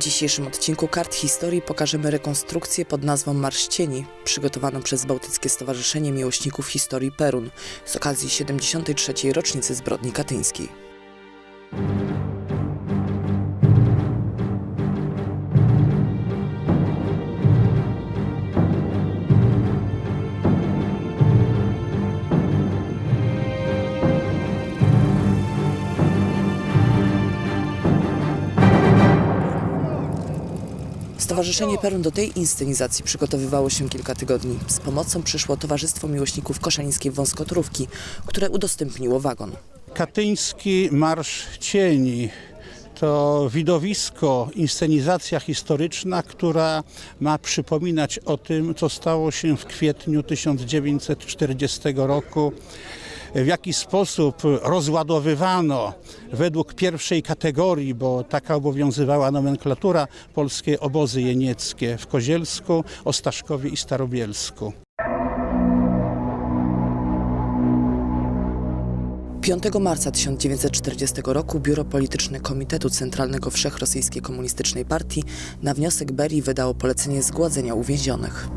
Dzisiejszym odcinku kart historii pokażemy rekonstrukcję pod nazwą Marsz Cieni, przygotowaną przez Bałtyckie Stowarzyszenie Miłośników Historii Perun z okazji 73. rocznicy zbrodni katyńskiej. Stowarzyszenie Perun do tej inscenizacji przygotowywało się kilka tygodni. Z pomocą przyszło Towarzystwo Miłośników Koszalińskiej Wąskotorówki, które udostępniło wagon. Katyński Marsz Cieni to widowisko, inscenizacja historyczna, która ma przypominać o tym, co stało się w kwietniu 1940 roku. W jaki sposób rozładowywano według pierwszej kategorii, bo taka obowiązywała nomenklatura, polskie obozy jenieckie w Kozielsku, Ostaszkowie i Starobielsku. 5 marca 1940 roku Biuro Polityczne Komitetu Centralnego Wszechrosyjskiej Komunistycznej Partii na wniosek Berii wydało polecenie zgładzenia uwięzionych.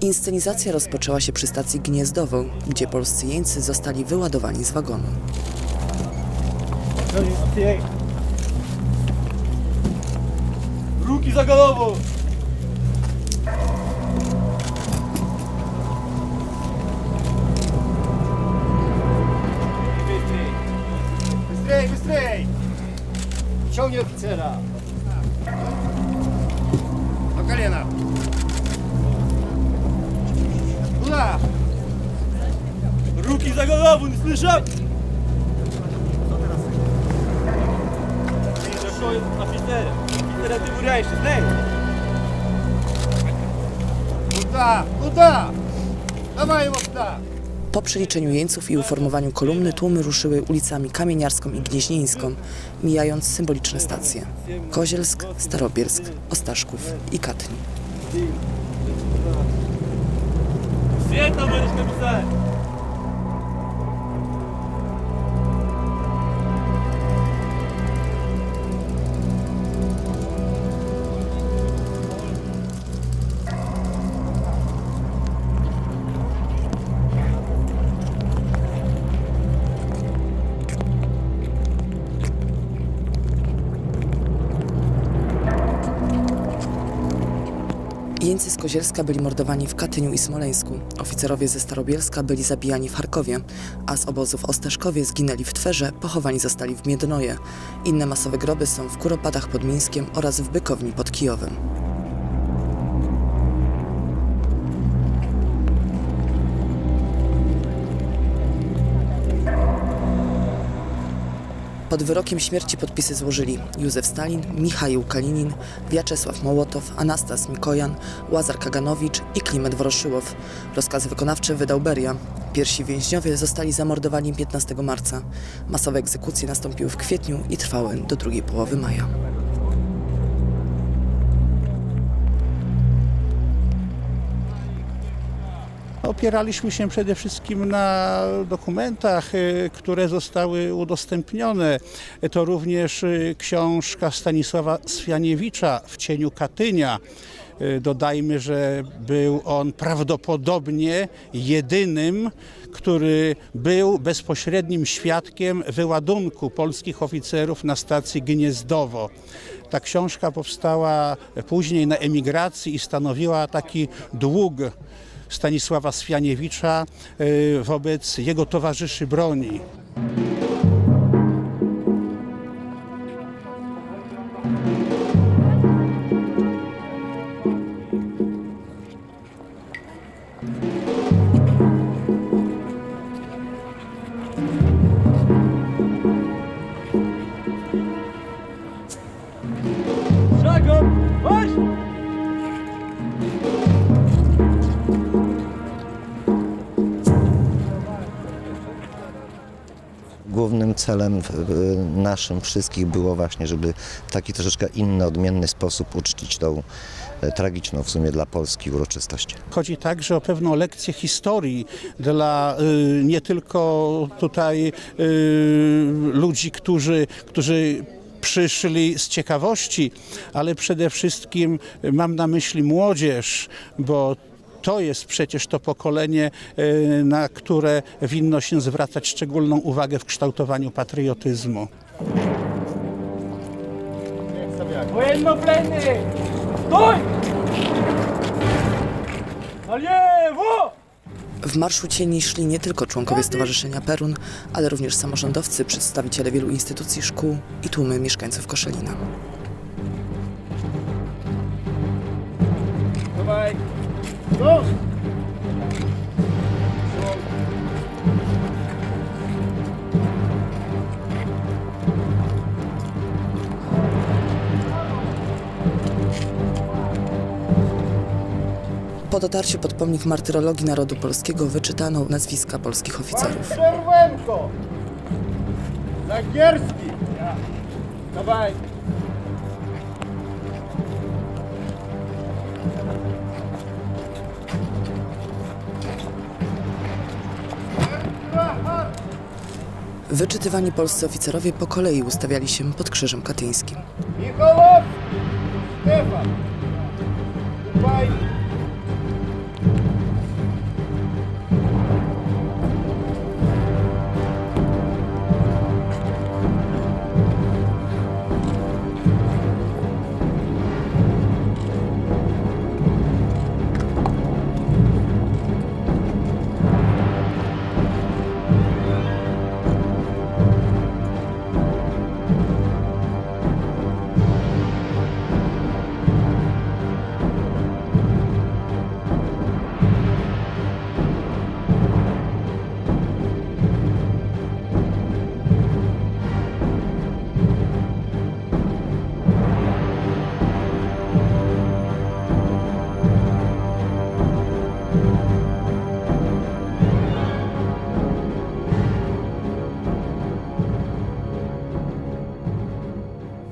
Inscenizacja rozpoczęła się przy stacji Gniezdowo, gdzie polscy jeńcy zostali wyładowani z wagonu. Ruki za galową! Bystrej, bystrej! Ciągnie oficera! голову, не слышал? Ty, zaszło oficerem. Oficera ty буряешь, знаешь? Куда? Куда? Давай его туда! Po przeliczeniu jeńców i uformowaniu kolumny tłumy ruszyły ulicami Kamieniarską i Gnieźnieńską, mijając symboliczne stacje Kozielsk, Starobielsk, Ostaszków i Katyn. Света Jeńcy z Kozielska byli mordowani w Katyniu i Smoleńsku, oficerowie ze Starobielska byli zabijani w Charkowie, a z obozów Ostaszkowie zginęli w Twerze, pochowani zostali w Miednoje. Inne masowe groby są w Kuropadach pod Mińskiem oraz w Bykowni pod Kijowem. Pod wyrokiem śmierci podpisy złożyli Józef Stalin, Michał Kalinin, Wiaczesław Mołotow, Anastas Mikojan, Łazar Kaganowicz i Klimet Woroszyłow. Rozkazy wykonawcze wydał Beria. Pierwsi więźniowie zostali zamordowani 15 marca. Masowe egzekucje nastąpiły w kwietniu i trwały do drugiej połowy maja. Opieraliśmy się przede wszystkim na dokumentach, y, które zostały udostępnione. To również y, książka Stanisława Swianiewicza w cieniu Katynia. Y, Dodajmy, że był on prawdopodobnie jedynym, który był bezpośrednim świadkiem wyładunku polskich oficerów na stacji Gniezdowo. Ta książka powstała później na emigracji i stanowiła taki dług Stanisława Swianiewicza y, wobec jego towarzyszy broni. Thank you. Głównym celem naszym wszystkich było właśnie, żeby w taki troszeczkę inny, odmienny sposób uczcić tą e, tragiczną w sumie dla Polski uroczystość. Chodzi także o pewną lekcję historii dla y, nie tylko tutaj y, ludzi, którzy, którzy przyszli z ciekawości, ale przede wszystkim y, mam na myśli młodzież, bo to jest przecież to pokolenie, y, na które winno się zwracać szczególną uwagę w kształtowaniu patriotyzmu. Wojennopleny! Stój! Na lewo! W Marszu Cieni szli nie tylko członkowie Stowarzyszenia Perun, ale również samorządowcy, przedstawiciele wielu instytucji, szkół i tłumy mieszkańców Koszalina. Po dotarciu pod pomnik martyrologii narodu polskiego wyczytano nazwiska polskich oficerów. Czerwenko! Zagierski! Dawaj! Wyczytywani polscy oficerowie po kolei ustawiali się pod krzyżem katyńskim. Michałowski! Stefan!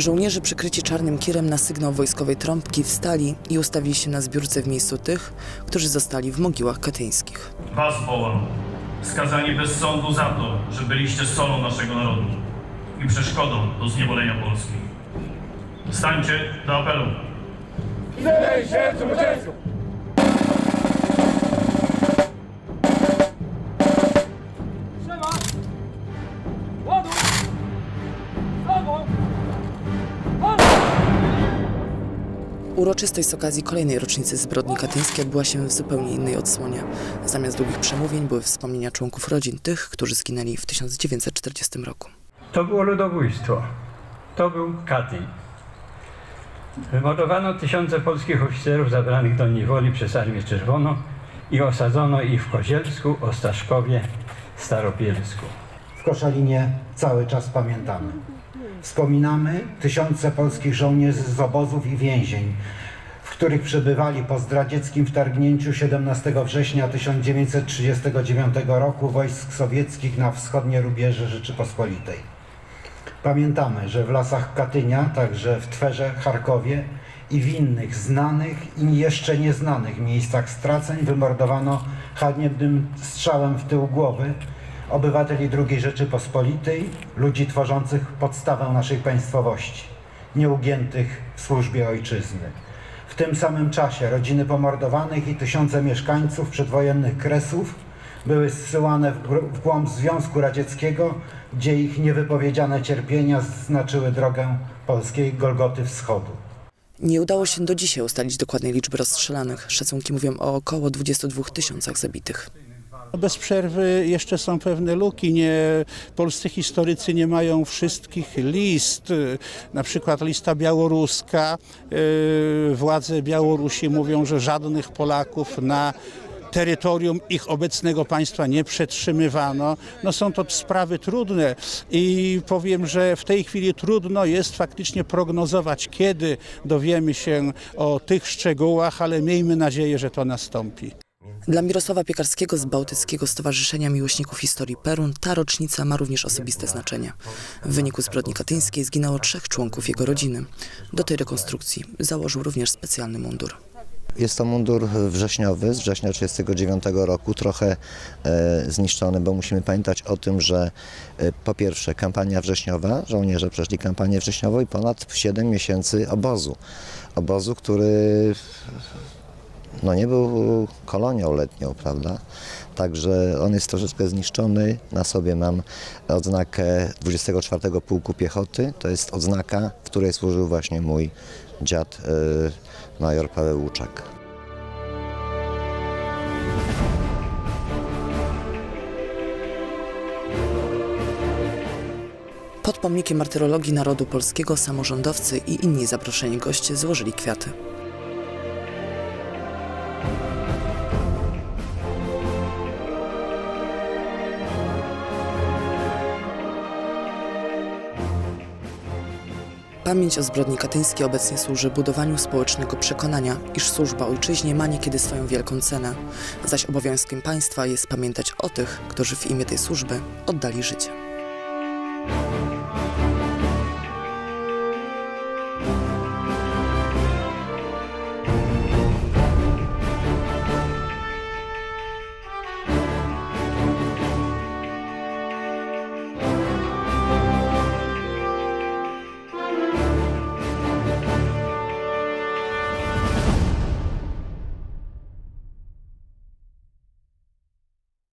Żołnierze przykryci czarnym kirem na sygnał wojskowej trąbki wstali i ustawili się na zbiórce w miejscu tych, którzy zostali w mogiłach katyńskich. Was wołam, skazani bez sądu za to, że byliście solą naszego narodu i przeszkodą do zniewolenia Polski. Stańcie do apelu. Zej się Uroczystość z okazji kolejnej rocznicy zbrodni katyńskiej odbyła się w zupełnie innej odsłonie. Zamiast długich przemówień były wspomnienia członków rodzin tych, którzy zginęli w 1940 roku. To było ludobójstwo. To był Katyń. Wymordowano tysiące polskich oficerów zabranych do niewoli przez Armię Czerwoną i osadzono ich w Kozielsku, Ostaszkowie, Starobielsku. W Koszalinie cały czas pamiętamy. Wspominamy tysiące polskich żołnierzy z obozów i więzień, w których przebywali po zdradzieckim wtargnięciu 17 września 1939 roku wojsk sowieckich na wschodnie rubieże Rzeczypospolitej. Pamiętamy, że w lasach Katynia, także w Twerze, Charkowie i w innych znanych i jeszcze nieznanych miejscach straceń wymordowano haniebnym strzałem w tył głowy obywateli II Rzeczypospolitej, ludzi tworzących podstawę naszej państwowości, nieugiętych w służbie ojczyzny. W tym samym czasie rodziny pomordowanych i tysiące mieszkańców przedwojennych Kresów były zsyłane w głąb Związku Radzieckiego, gdzie ich niewypowiedziane cierpienia znaczyły drogę polskiej Golgoty Wschodu. Nie udało się do dzisiaj ustalić dokładnej liczby rozstrzelanych. Szacunki mówią o około 22 tysiącach zabitych. Bez przerwy jeszcze są pewne luki. Nie, polscy historycy nie mają wszystkich list. Na przykład lista białoruska. Yy, Władze Białorusi mówią, że żadnych Polaków na terytorium ich obecnego państwa nie przetrzymywano. No są to sprawy trudne i powiem, że w tej chwili trudno jest faktycznie prognozować, kiedy dowiemy się o tych szczegółach, ale miejmy nadzieję, że to nastąpi. Dla Mirosława Piekarskiego z Bałtyckiego Stowarzyszenia Miłośników Historii Perun ta rocznica ma również osobiste znaczenie. W wyniku zbrodni katyńskiej zginęło trzech członków jego rodziny. Do tej rekonstrukcji założył również specjalny mundur. Jest to mundur wrześniowy z września 1939 roku, trochę e, zniszczony, bo musimy pamiętać o tym, że e, po pierwsze kampania wrześniowa, żołnierze przeszli kampanię wrześniową i ponad 7 miesięcy obozu. Obozu, który no nie był kolonią letnią, prawda? Także on jest troszeczkę zniszczony. Na sobie mam odznakę 24 Pułku Piechoty. To jest odznaka, w której służył właśnie mój dziad e, major Paweł Łuczak. Pod pomnikiem martyrologii narodu polskiego samorządowcy i inni zaproszeni goście złożyli kwiaty. Pamięć o zbrodni katyńskiej obecnie służy budowaniu społecznego przekonania, iż służba ojczyźnie ma niekiedy swoją wielką cenę, zaś obowiązkiem państwa jest pamiętać o tych, którzy w imię tej służby oddali życie.